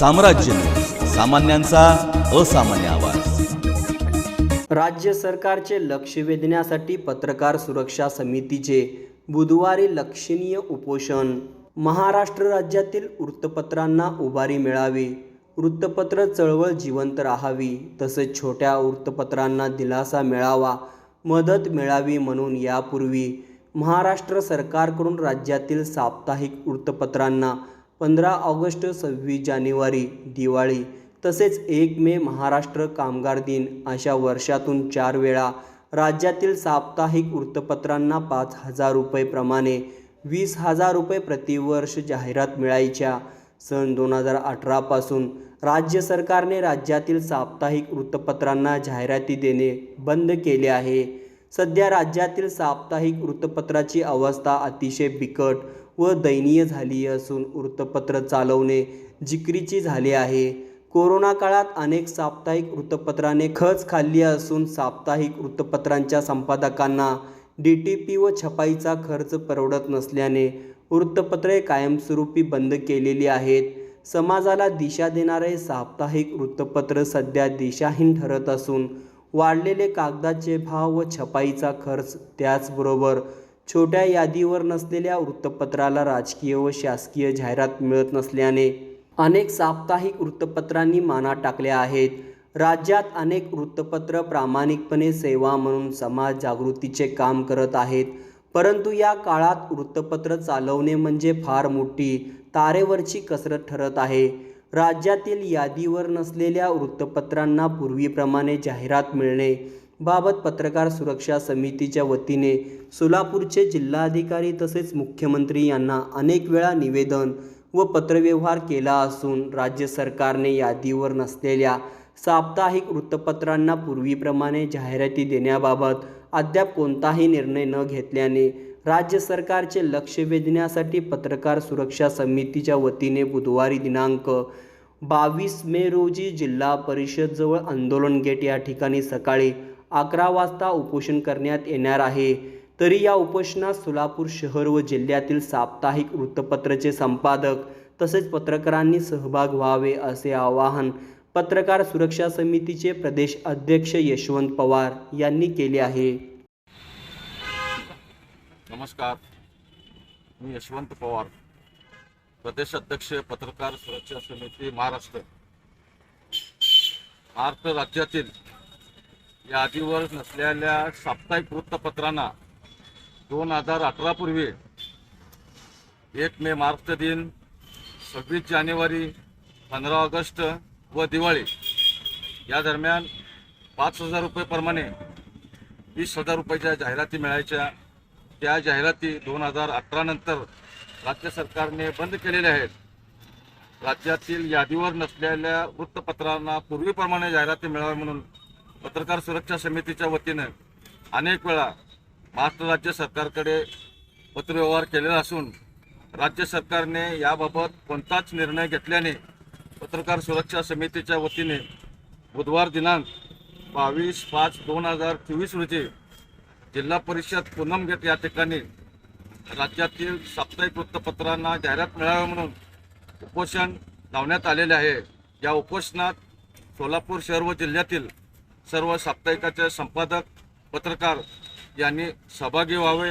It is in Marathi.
साम्राज्य. सामान्यांचा असामान्य आवाज. राज्य सरकारचे लक्ष वेधण्यासाठी पत्रकार सुरक्षा समितीचे बुधवारी लक्षणीय उपोषण. महाराष्ट्र राज्यातील वृत्तपत्रांना उभारी मिळावी. वृत्तपत्र चळवळ जिवंत राहावी. तसेच छोट्या वृत्तपत्रांना दिलासा मिळावा मदत मिळावी म्हणून यापूर्वी महाराष्ट्र सरकारकडून राज्यातील साप्ताहिक वृत्तपत्रांना पंधरा ऑगस्ट सव्वीस जानेवारी दिवाळी. तसेच एक मे महाराष्ट्र कामगार दिन अशा वर्षातून चार वेळा. राज्यातील साप्ताहिक वृत्तपत्रांना पाच हजार रुपयेप्रमाणे वीस हजार रुपये प्रतिवर्ष जाहिरात मिळायच्या. सन दोन हजार अठरापासून राज्य सरकारने राज्यातील साप्ताहिक वृत्तपत्रांना जाहिराती देणे बंद केले आहे. सध्या राज्यातील साप्ताहिक वृत्तपत्राची अवस्था अतिशय बिकट व दयनीय झाली असून वृत्तपत्र चालवणे जिकरीची झाले आहे. कोरोना काळात अनेक साप्ताहिक वृत्तपत्राने खच खाल्ली असून साप्ताहिक वृत्तपत्रांच्या संपादकांना डी टी पी व छपाईचा खर्च परवडत नसल्याने वृत्तपत्रे कायमस्वरूपी बंद केलेली आहेत. समाजाला दिशा देणारे साप्ताहिक वृत्तपत्र सध्या दिशाहीन ठरत असून वाढलेले कागदाचे भाव व छपाईचा खर्च त्याचबरोबर छोट्या यादीवर नसलेल्या वृत्तपत्राला राजकीय व शासकीय जाहिरात मिळत नसल्याने अनेक साप्ताहिक वृत्तपत्रांनी माना टाकल्या आहेत. राज्यात अनेक वृत्तपत्र प्रामाणिकपणे सेवा म्हणून समाज जागृतीचे काम करत आहेत. परंतु या काळात वृत्तपत्र चालवणे म्हणजे फार मोठी तारेवरची कसरत ठरत आहे. राज्यातील यादीवर नसलेल्या वृत्तपत्रांना पूर्वीप्रमाणे जाहिरात मिळणे बाबत पत्रकार सुरक्षा समितीच्या वतीने सोलापूरचे जिल्हाधिकारी तसेच मुख्यमंत्री यांना अनेक वेळा निवेदन व पत्रव्यवहार केला असून राज्य सरकारने यादीवर नसलेल्या साप्ताहिक वृत्तपत्रांना पूर्वीप्रमाणे जाहिराती देण्याबाबत अद्याप कोणताही निर्णय न घेतल्याने राज्य सरकारचे लक्ष वेधण्यासाठी पत्रकार सुरक्षा समितीच्या वतीने बुधवारी दिनांक बावीस मे रोजी जिल्हा परिषदजवळ आंदोलन गेट या ठिकाणी सकाळी अकरा वाजता उपोषण करण्यात येणार आहे. तरी या उपोषणात सोलापूर शहर व जिल्ह्यातील साप्ताहिक वृत्तपत्राचे संपादक तसेच पत्रकारांनी सहभाग व्हावे असे आवाहन पत्रकार सुरक्षा समितीचे प्रदेश अध्यक्ष यशवंत पवार यांनी केले आहे. नमस्कार. मी यशवंत पवार प्रदेश अध्यक्ष पत्रकार सुरक्षा समिती महाराष्ट्र. महाराष्ट्र राज्यातील यादीवर नसलेल्या साप्ताहिक वृत्तपत्रांना दोन हजार अठरापूर्वी एक मे मार्च दिन सव्वीस जानेवारी पंधरा ऑगस्ट व दिवाळी. या दरम्यान पाच हजार रुपयेप्रमाणे वीस हजार रुपयाच्या जाहिराती मिळायच्या. त्या जाहिराती दोन हजार अठरानंतर राज्य सरकारने बंद केलेल्या आहेत. राज्यातील यादीवर नसलेल्या वृत्तपत्रांना पूर्वीप्रमाणे जाहिराती मिळाव्या म्हणून पत्रकार सुरक्षा समितीच्या वतीनं अनेक वेळा महाराष्ट्र राज्य सरकारकडे पत्रव्यवहार केलेला असून राज्य सरकारने याबाबत कोणताच निर्णय घेतल्याने पत्रकार सुरक्षा समितीच्या वतीने बुधवार दिनांक बावीस पाच दोन हजार चोवीस रोजी जिल्हा परिषद पुनम गेट या ठिकाणी राज्यातील साप्ताहिक वृत्तपत्रांना जाहिरात मिळावी म्हणून उपोषण लावण्यात आलेले आहे. या उपोषणात सोलापूर शहर व जिल्ह्यातील सर्व साप्ताहिकाचे संपादक पत्रकार यांनी सहभागी व्हावे.